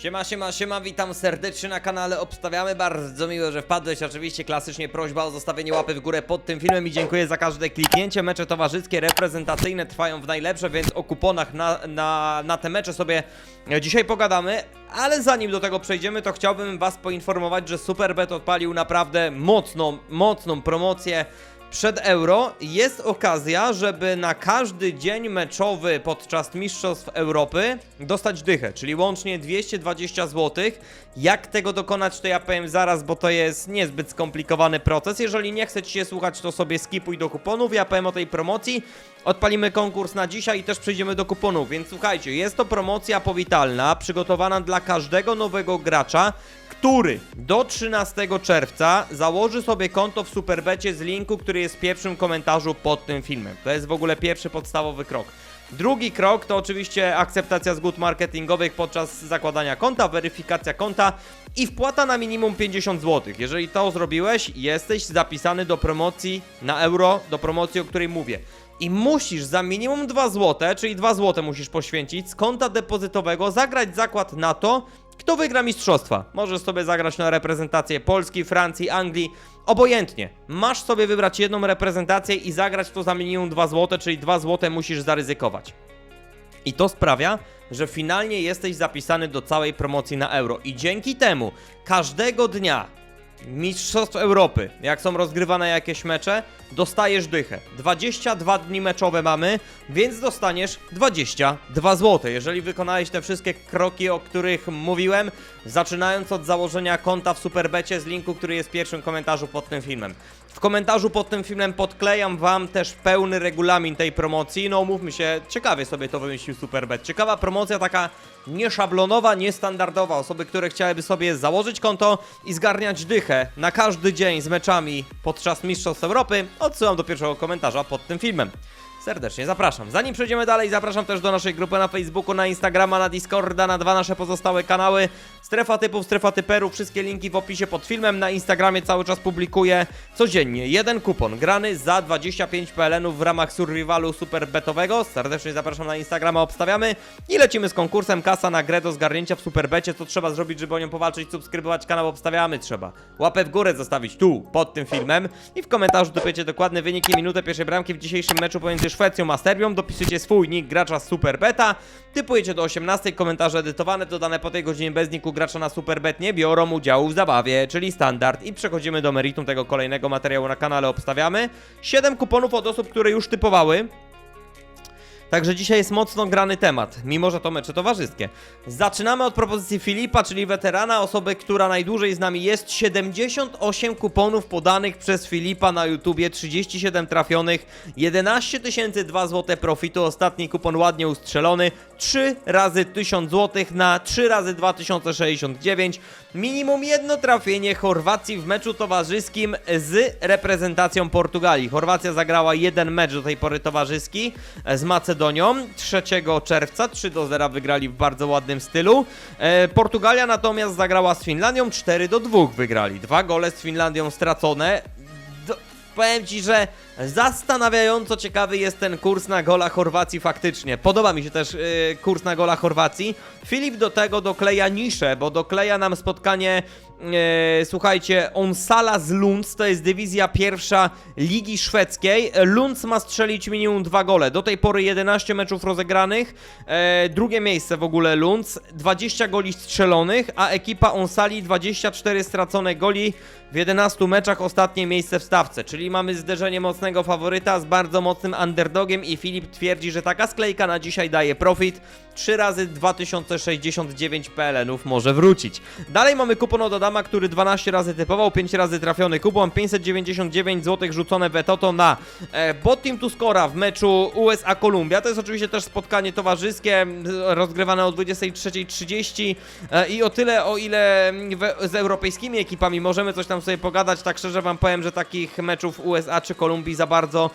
Siema, siema, siema, witam serdecznie na kanale Obstawiamy, bardzo miło, że wpadłeś, oczywiście klasycznie prośba o zostawienie łapy w górę pod tym filmem i dziękuję za każde kliknięcie, mecze towarzyskie, reprezentacyjne trwają w najlepsze, więc o kuponach na, na, na te mecze sobie dzisiaj pogadamy, ale zanim do tego przejdziemy, to chciałbym was poinformować, że Superbet odpalił naprawdę mocną, mocną promocję przed Euro jest okazja, żeby na każdy dzień meczowy podczas Mistrzostw Europy dostać dychę, czyli łącznie 220 zł. Jak tego dokonać, to ja powiem zaraz, bo to jest niezbyt skomplikowany proces. Jeżeli nie chcecie się słuchać, to sobie skipuj do kuponów. Ja powiem o tej promocji. Odpalimy konkurs na dzisiaj i też przejdziemy do kuponów. Więc słuchajcie, jest to promocja powitalna, przygotowana dla każdego nowego gracza, który do 13 czerwca założy sobie konto w Superbecie z linku, który jest w pierwszym komentarzu pod tym filmem. To jest w ogóle pierwszy podstawowy krok. Drugi krok to oczywiście akceptacja zgód marketingowych podczas zakładania konta, weryfikacja konta i wpłata na minimum 50 zł. Jeżeli to zrobiłeś, jesteś zapisany do promocji na euro, do promocji, o której mówię. I musisz za minimum 2 zł, czyli 2 zł musisz poświęcić z konta depozytowego zagrać zakład na to, kto wygra mistrzostwa? Możesz sobie zagrać na reprezentację Polski, Francji, Anglii, obojętnie. Masz sobie wybrać jedną reprezentację i zagrać to za minimum 2 zł, czyli 2 zł musisz zaryzykować. I to sprawia, że finalnie jesteś zapisany do całej promocji na euro. I dzięki temu każdego dnia Mistrzostw Europy, jak są rozgrywane jakieś mecze, dostajesz dychę. 22 dni meczowe mamy, więc dostaniesz 22 zł. Jeżeli wykonałeś te wszystkie kroki, o których mówiłem, zaczynając od założenia konta w Superbecie z linku, który jest w pierwszym komentarzu pod tym filmem. W komentarzu pod tym filmem podklejam wam też pełny regulamin tej promocji. No mówmy się, ciekawie sobie to wymyślił Superbet. Ciekawa promocja, taka nieszablonowa, niestandardowa. Osoby, które chciałyby sobie założyć konto i zgarniać dychę na każdy dzień z meczami podczas Mistrzostw Europy, odsyłam do pierwszego komentarza pod tym filmem. Serdecznie zapraszam. Zanim przejdziemy dalej, zapraszam też do naszej grupy na Facebooku, na Instagrama, na Discorda, na dwa nasze pozostałe kanały. Strefa typów, strefa typerów, wszystkie linki w opisie pod filmem. Na Instagramie cały czas publikuję codziennie jeden kupon grany za 25 PLN-ów w ramach survivalu superbetowego. Serdecznie zapraszam na Instagrama, obstawiamy i lecimy z konkursem. Kasa na grę do zgarnięcia w superbecie. Co trzeba zrobić, żeby o nią powalczyć? Subskrybować kanał, obstawiamy trzeba. Łapę w górę zostawić tu, pod tym filmem i w komentarzu dopiecie dokładne wyniki, minutę pierwszej bramki w dzisiejszym meczu pomiędzy Szwecją a Serbią. Dopisujecie swój nick gracza z Superbeta. Typujecie do 18, komentarze edytowane, dodane po tej godzinie bez niku gracza na Superbet nie biorą udziału w zabawie, czyli standard. I przechodzimy do meritum tego kolejnego materiału na kanale Obstawiamy. 7 kuponów od osób, które już typowały. Także dzisiaj jest mocno grany temat, mimo że to mecze towarzyskie. Zaczynamy od propozycji Filipa, czyli weterana, osoby, która najdłużej z nami jest. 78 kuponów podanych przez Filipa na YouTubie, 37 trafionych, 11 tysięcy 2 zł profitu, ostatni kupon ładnie ustrzelony, 3 razy 1000 zł na 3 razy 2069. Minimum jedno trafienie Chorwacji w meczu towarzyskim z reprezentacją Portugalii. Chorwacja zagrała jeden mecz do tej pory towarzyski z Macedonią 3 czerwca. 3 do 0 wygrali w bardzo ładnym stylu. E, Portugalia natomiast zagrała z Finlandią 4 do 2 wygrali. Dwa gole z Finlandią stracone. Powiem ci, że zastanawiająco ciekawy jest ten kurs na gola Chorwacji faktycznie. Podoba mi się też yy, kurs na gola Chorwacji. Filip do tego dokleja niszę, bo dokleja nam spotkanie yy, słuchajcie, Onsala z Lunds, to jest dywizja pierwsza Ligi Szwedzkiej. Lunds ma strzelić minimum dwa gole. Do tej pory 11 meczów rozegranych. E, drugie miejsce w ogóle Lunds, 20 goli strzelonych, a ekipa Onsali 24 stracone goli w 11 meczach, ostatnie miejsce w stawce. Czyli mamy zderzenie mocnego faworyta z bardzo mocnym underdogiem i Filip twierdzi, że taka sklejka na dzisiaj daje profit. 3 razy 2069 PLN-ów może wrócić. Dalej mamy kupon od Adama, który 12 razy typował, 5 razy trafiony kupon, 599 zł rzucone wetoto na e, bot team to scora w meczu USA-Kolumbia. To jest oczywiście też spotkanie towarzyskie, rozgrywane o 23.30 e, i o tyle, o ile we, z europejskimi ekipami możemy coś tam sobie pogadać, tak szczerze wam powiem, że takich meczów USA czy Kolumbii za bardzo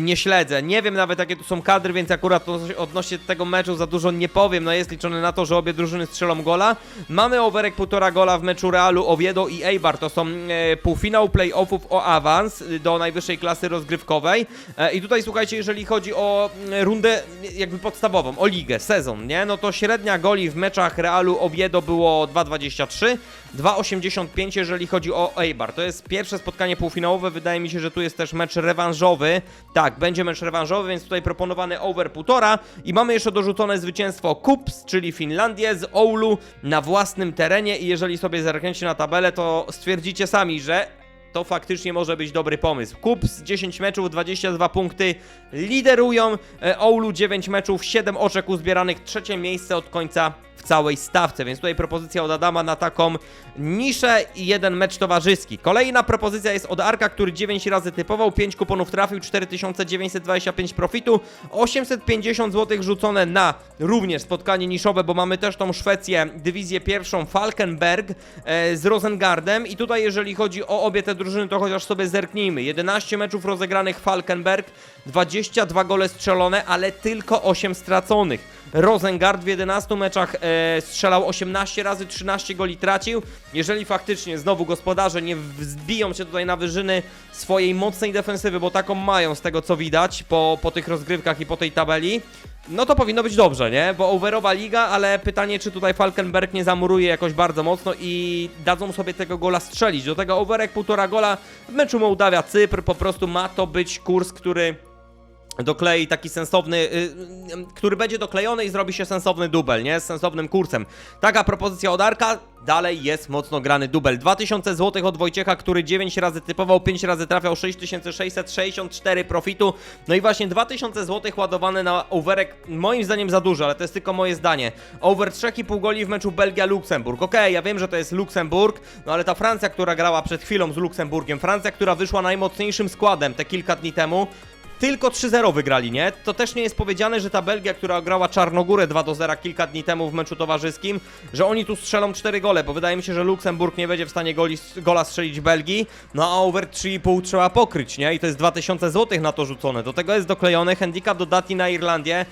nie śledzę. Nie wiem nawet jakie tu są kadry, więc akurat odnośnie tego meczu za dużo nie powiem, no jest liczony na to, że obie drużyny strzelą gola. Mamy overek półtora gola w meczu Realu Oviedo i Eibar, to są e, półfinał playoffów o awans y, do najwyższej klasy rozgrywkowej. E, I tutaj słuchajcie, jeżeli chodzi o mm, rundę y, jakby podstawową, o ligę, sezon, nie? No to średnia goli w meczach Realu Oviedo było 2,23, 2,85 jeżeli chodzi o Eibar. To jest pierwsze spotkanie półfinałowe, wydaje mi się, że tu jest też mecz rewanżowy. Tak, będzie mecz rewanżowy, więc tutaj proponowany over 1,5 i mamy jeszcze dorzucone zwycięstwo Kups, czyli Finlandię z Oulu na własnym terenie i jeżeli sobie zerkniecie na tabelę, to stwierdzicie sami, że to faktycznie może być dobry pomysł. Kups 10 meczów, 22 punkty, liderują. E, Oulu 9 meczów, 7 oczek uzbieranych, trzecie miejsce od końca całej stawce, więc tutaj propozycja od Adama na taką niszę i jeden mecz towarzyski. Kolejna propozycja jest od Arka, który 9 razy typował, 5 kuponów trafił, 4925 profitu, 850 zł rzucone na również spotkanie niszowe, bo mamy też tą Szwecję, dywizję pierwszą Falkenberg e, z Rosengardem i tutaj jeżeli chodzi o obie te drużyny, to chociaż sobie zerknijmy. 11 meczów rozegranych Falkenberg, 22 gole strzelone, ale tylko 8 straconych. Rosengard w 11 meczach e, strzelał 18 razy, 13 goli tracił. Jeżeli faktycznie znowu gospodarze nie wzbiją się tutaj na wyżyny swojej mocnej defensywy, bo taką mają z tego co widać po, po tych rozgrywkach i po tej tabeli, no to powinno być dobrze, nie? Bo overowa liga, ale pytanie, czy tutaj Falkenberg nie zamuruje jakoś bardzo mocno i dadzą sobie tego gola strzelić. Do tego overek półtora gola w meczu Mołdawia Cypr po prostu ma to być kurs, który doklei taki sensowny, y, y, który będzie doklejony i zrobi się sensowny dubel, nie? Z sensownym kursem. Taka propozycja od Arka, dalej jest mocno grany dubel. 2000 zł od Wojciecha, który 9 razy typował, 5 razy trafiał, 6664 profitu. No i właśnie 2000 zł ładowane na overek, moim zdaniem za dużo, ale to jest tylko moje zdanie. Over 3,5 goli w meczu Belgia-Luksemburg. Okej, ja wiem, że to jest Luksemburg, no ale ta Francja, która grała przed chwilą z Luksemburgiem, Francja, która wyszła najmocniejszym składem te kilka dni temu, tylko 3-0 wygrali, nie? To też nie jest powiedziane, że ta Belgia, która grała Czarnogórę 2-0 kilka dni temu w meczu towarzyskim, że oni tu strzelą 4 gole, bo wydaje mi się, że Luksemburg nie będzie w stanie goli, gola strzelić Belgii, no a over 3,5 trzeba pokryć, nie? I to jest 2000 zł na to rzucone. Do tego jest doklejony handicap dodatni na Irlandię.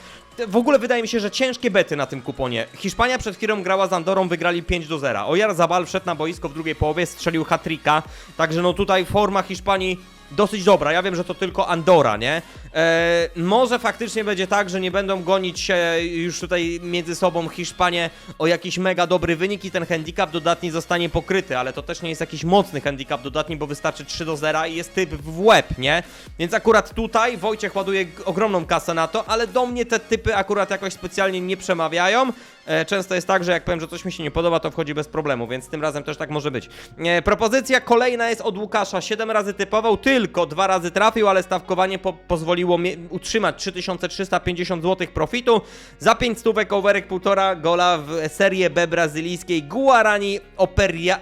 W ogóle wydaje mi się, że ciężkie bety na tym kuponie. Hiszpania przed chwilą grała z Andorą, wygrali 5 do 0. Ojar Zabal wszedł na boisko w drugiej połowie, strzelił hat-tricka, także no tutaj forma Hiszpanii dosyć dobra. Ja wiem, że to tylko Andora, nie? E, może faktycznie będzie tak, że nie będą gonić się już tutaj między sobą Hiszpanie o jakiś mega dobry wynik i ten handicap dodatni zostanie pokryty, ale to też nie jest jakiś mocny handicap dodatni, bo wystarczy 3 do 0 i jest typ w łeb, nie? Więc akurat tutaj Wojciech ładuje ogromną kasę na to, ale do mnie te typy akurat jakoś specjalnie nie przemawiają. E, często jest tak, że jak powiem, że coś mi się nie podoba, to wchodzi bez problemu, więc tym razem też tak może być. E, propozycja kolejna jest od Łukasza. 7 razy typował, tylko dwa razy trafił, ale stawkowanie po pozwoliło utrzymać 3350 zł profitu. Za 5 stówek overek 1,5 gola w Serie B brazylijskiej Guarani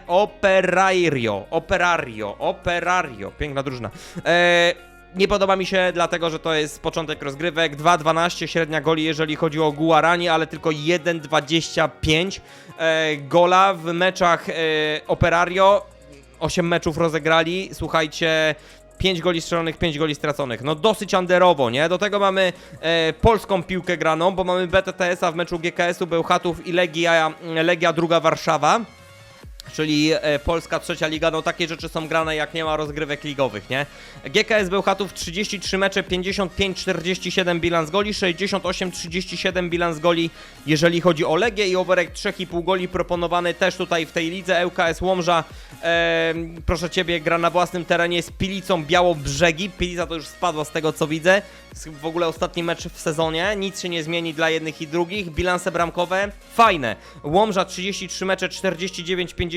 Operario. Operario. Operario. Piękna drużyna. E, nie podoba mi się, dlatego że to jest początek rozgrywek. 2,12 średnia goli, jeżeli chodzi o Guarani, ale tylko 1,25 e, gola w meczach e, Operario. 8 meczów rozegrali. Słuchajcie. 5 goli strzelonych, 5 goli straconych. No dosyć underowo, nie? Do tego mamy e, polską piłkę graną, bo mamy BTTS-a w meczu GKS-u Bełchatów i Legia, Legia druga Warszawa. Czyli e, Polska trzecia liga, no takie rzeczy są grane jak nie ma rozgrywek ligowych, nie? GKS Bełchatów 33 mecze, 55-47 bilans goli, 68-37 bilans goli, jeżeli chodzi o Legię i overek 3,5 goli proponowany też tutaj w tej lidze. ŁKS Łomża, e, proszę Ciebie, gra na własnym terenie z Pilicą Białobrzegi. Pilica to już spadła z tego co widzę. W ogóle ostatni mecz w sezonie, nic się nie zmieni dla jednych i drugich. Bilanse bramkowe fajne. Łomża 33 mecze,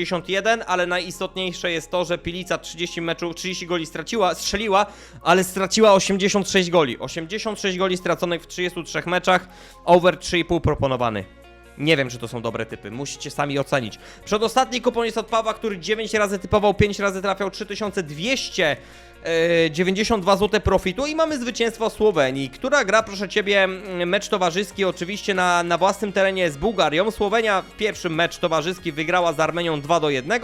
49-51, ale najistotniejsze jest to, że Pilica 30 meczów, 30 goli straciła, strzeliła, ale straciła 86 goli. 86 goli straconych w 33 meczach, over 3,5 proponowany. Nie wiem, czy to są dobre typy. Musicie sami ocenić. Przedostatni kupon jest od który 9 razy typował, 5 razy trafiał 3200. e, 92 zł profitu i mamy zwycięstwo Słowenii, która gra, proszę Ciebie, mecz towarzyski oczywiście na, na własnym terenie z Bułgarią. Słowenia w pierwszym mecz towarzyski wygrała z Armenią 2 do 1,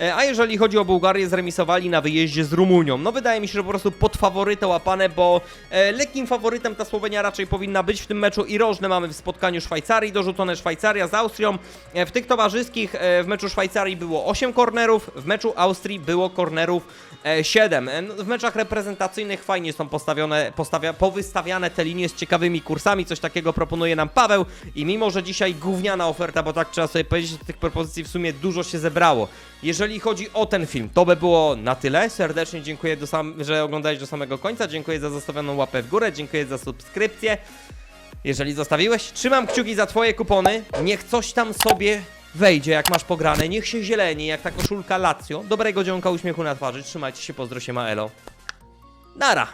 e, a jeżeli chodzi o Bułgarię, zremisowali na wyjeździe z Rumunią. No wydaje mi się, że po prostu pod faworytę łapane, bo e, lekkim faworytem ta Słowenia raczej powinna być w tym meczu i rożne mamy w spotkaniu Szwajcarii, dorzucone Szwajcaria z Austrią. E, w tych towarzyskich e, w meczu Szwajcarii było 8 kornerów, w meczu Austrii było kornerów e, 7. W meczach reprezentacyjnych fajnie są postawione, postawia, powystawiane te linie z ciekawymi kursami, coś takiego proponuje nam Paweł i mimo, że dzisiaj gówniana oferta, bo tak trzeba sobie powiedzieć, tych propozycji w sumie dużo się zebrało. Jeżeli chodzi o ten film, to by było na tyle. Serdecznie dziękuję, sam, że oglądałeś do samego końca, dziękuję za zostawioną łapę w górę, dziękuję za subskrypcję. Jeżeli zostawiłeś, trzymam kciuki za twoje kupony. Niech coś tam sobie wejdzie, jak masz pograne. Niech się zieleni, jak ta koszulka Lazio. Dobrego dzionka, uśmiechu na twarzy. Trzymajcie się, pozdro się, Maelo. Nara.